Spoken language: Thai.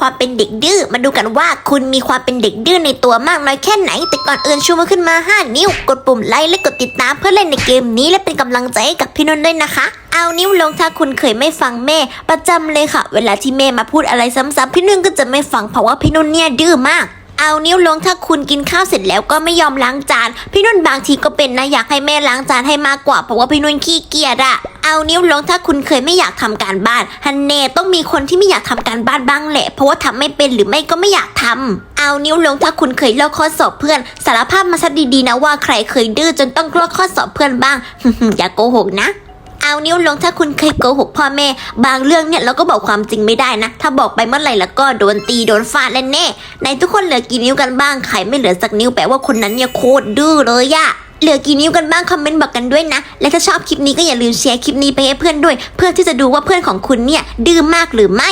ความเป็นเด็กดื้อ มาดูกันว่าคุณมีความเป็นเด็กดื้อในตัวมากน้อยแค่ไหน แต่ก่อนอื่นชูมือขึ้นมา 5 นิ้ว กดปุ่มไลค์และกดติดตามเพื่อเล่นในเกมนี้ และเป็นกำลังใจให้กับพี่นนท์ด้วยนะคะ เอานิ้วลงถ้าคุณเคยไม่ฟังแม่ ประจำเลยค่ะ เวลาที่แม่มาพูดอะไรซ้ำๆพี่นุ่นก็จะไม่ฟังเพราะว่าพี่นุ่นเนี่ยดื้อมาก เอานิ้วลงถ้าคุณกินข้าวเสร็จแล้วก็ไม่ยอมล้างจาน พี่นุ่นบางทีก็เป็นนะอยากให้แม่ล้างจานให้มากกว่าเพราะว่าพี่นุ่นขี้เกียจอะเอานิ้วลงถ้าคุณเคยไม่อยากทำการบ้านฮันเน่ต้องมีคนที่ไม่อยากทำการบ้านบ้างแหละ เพราะว่าทำไม่เป็นหรือไม่ก็ไม่อยากทำเอานิ้วลงถ้าคุณเคยลอกข้อสอบเพื่อน สารภาพมาซะดีๆนะว่าใครเคยดื้อจนต้องลอกข้อสอบเพื่อนบ้างอย่าโกหกนะ เอานิ้วลงถ้าคุณเคยโกหกพ่อแม่ บางเรื่องเนี่ยเราก็บอกความจริงไม่ได้นะ ถ้าบอกไปเมื่อไหร่แล้วก็โดนตีโดนฟาดแน่ๆในทุกคนเหลือกี่นิ้วกันบ้างใครไม่เหลือสักนิ้วแปลว่าคนนั้นเนี่ยโคตรดื้อเลยอะเหลือกี่นิ้วกันบ้างคอมเมนต์บอกกันด้วยนะ และถ้าชอบคลิปนี้ก็อย่าลืมแชร์คลิปนี้ไปให้เพื่อนด้วย เพื่อที่จะดูว่าเพื่อนของคุณเนี่ยดื้อมากหรือไม่